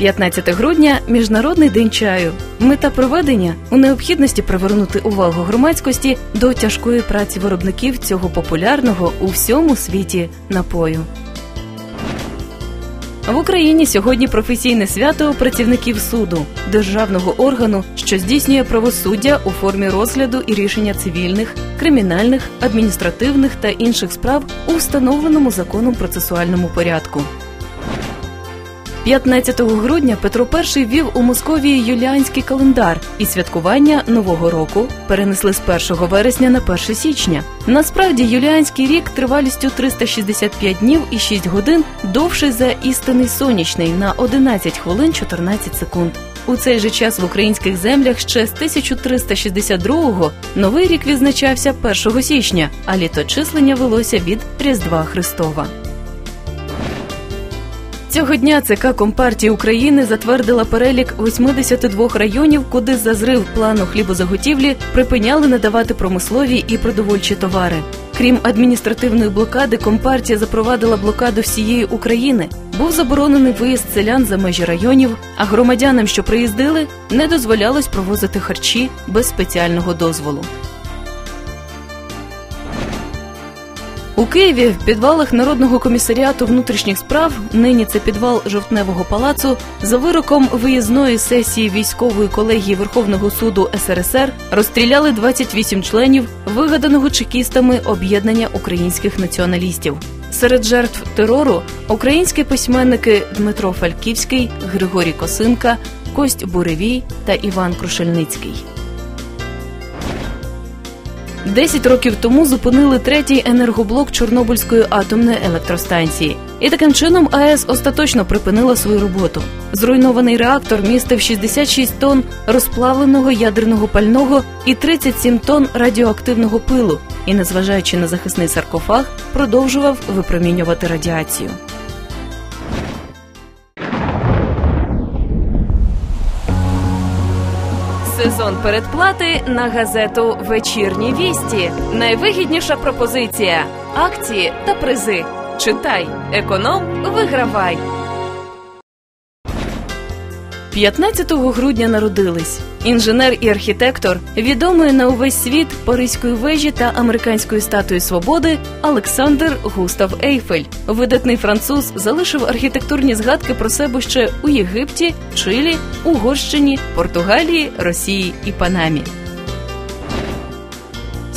15 грудня Міжнародний день чаю. Мета проведення у необхідності привернути увагу громадськості до тяжкої праці виробників цього популярного у всьому світі напою. В Україні сьогодні професійне свято працівників суду, державного органу, що здійснює правосуддя у формі розгляду і рішення цивільних, кримінальних, адміністративних та інших справ у встановленому законом процесуальному порядку. 15 грудня Петро І ввів у Московії юліанський календар, і святкування Нового року перенесли з 1 вересня на 1 січня. Насправді юліанський рік тривалістю 365 днів і 6 годин довший за істинний сонячний на 11 хвилин 14 секунд. У цей же час в українських землях ще з 1362-го новий рік відзначався 1 січня, а літочислення велося від Різдва Христова. Цього дня ЦК Компартії України затвердила перелік 82 районів, куди за зрив плану хлібозаготівлі припиняли надавати промислові і продовольчі товари. Крім адміністративної блокади, компартія запровадила блокаду всієї України. Був заборонений виїзд селян за межі районів, а громадянам, що приїздили, не дозволялось провозити харчі без спеціального дозволу. У Києві в підвалах Народного комісаріату внутрішніх справ нині це підвал жовтневого палацу за вироком виїзної сесії військової колегії Верховного суду СРСР розстріляли 28 членів вигаданого чекістами об'єднання українських націоналістів. Серед жертв терору українські письменники Дмитро Фальківський, Григорій Косинка, Кость Буревій та Іван Крушельницький. Десять років тому зупинили третій енергоблок Чорнобильської атомної електростанції, і таким чином АЕС остаточно припинила свою роботу. Зруйнований реактор містив 66 тонн розплавленого ядерного пального і 37 тонн радіоактивного пилу, і, незважаючи на захисний саркофаг, продовжував випромінювати радіацію. Сезон передплати на газету Вечірні вісті. Найвигідніша пропозиція: акції та призи. Читай, економ, вигравай. 15 грудня народились інженер і архітектор, відомий на увесь світ Паризької вежі та американської статуї свободи Олександр Густав Ейфель. Видатний француз залишив архітектурні згадки про себе ще у Єгипті, Чилі, Угорщині, Португалії, Росії і Панамі.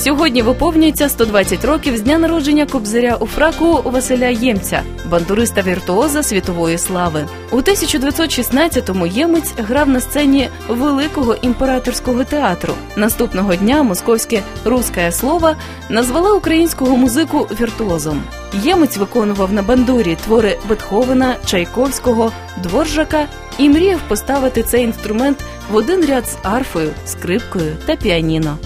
Сьогодні виповнюється 120 років з дня народження кобзаря у фраку Василя Ємця, бандуриста віртуоза світової слави. У 1916-му ємець грав на сцені великого імператорського театру. Наступного дня московське «Русське слово назвала українського музику віртуозом. Ємець виконував на бандурі твори Бетховена, Чайковського, Дворжака і мріяв поставити цей інструмент в один ряд з арфою, скрипкою та піаніно.